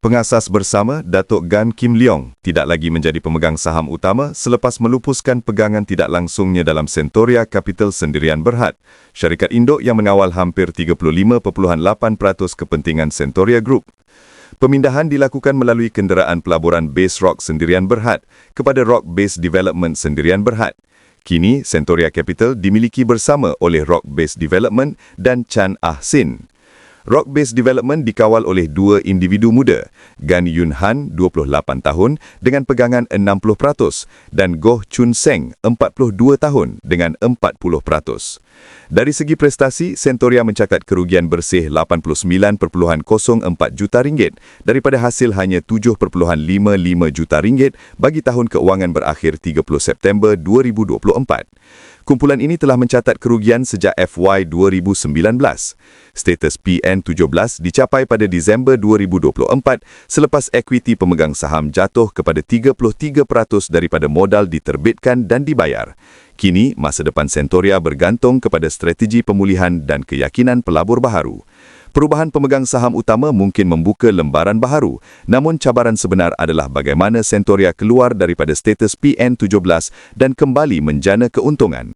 Pengasas bersama Datuk Gan Kim Leong tidak lagi menjadi pemegang saham utama selepas melupuskan pegangan tidak langsungnya dalam Sentoria Capital Sendirian Berhad, syarikat induk yang mengawal hampir 35.8% kepentingan Sentoria Group. Pemindahan dilakukan melalui kenderaan pelaburan Base Rock Sendirian Berhad kepada Rock Base Development Sendirian Berhad. Kini, Sentoria Capital dimiliki bersama oleh Rock Base Development dan Chan Ah Sin. Rock Base Development dikawal oleh dua individu muda, Gan Yun Han, 28 tahun dengan pegangan 60% dan Goh Chun Seng, 42 tahun dengan 40%. Dari segi prestasi, Sentoria mencatat kerugian bersih 89.04 juta ringgit daripada hasil hanya 7.55 juta ringgit bagi tahun keuangan berakhir 30 September 2024. Kumpulan ini telah mencatat kerugian sejak FY 2019. Status PN17 dicapai pada Disember 2024 selepas ekuiti pemegang saham jatuh kepada 33% daripada modal diterbitkan dan dibayar. Kini, masa depan Sentoria bergantung kepada strategi pemulihan dan keyakinan pelabur baharu. Perubahan pemegang saham utama mungkin membuka lembaran baharu, namun cabaran sebenar adalah bagaimana Sentoria keluar daripada status PN17 dan kembali menjana keuntungan.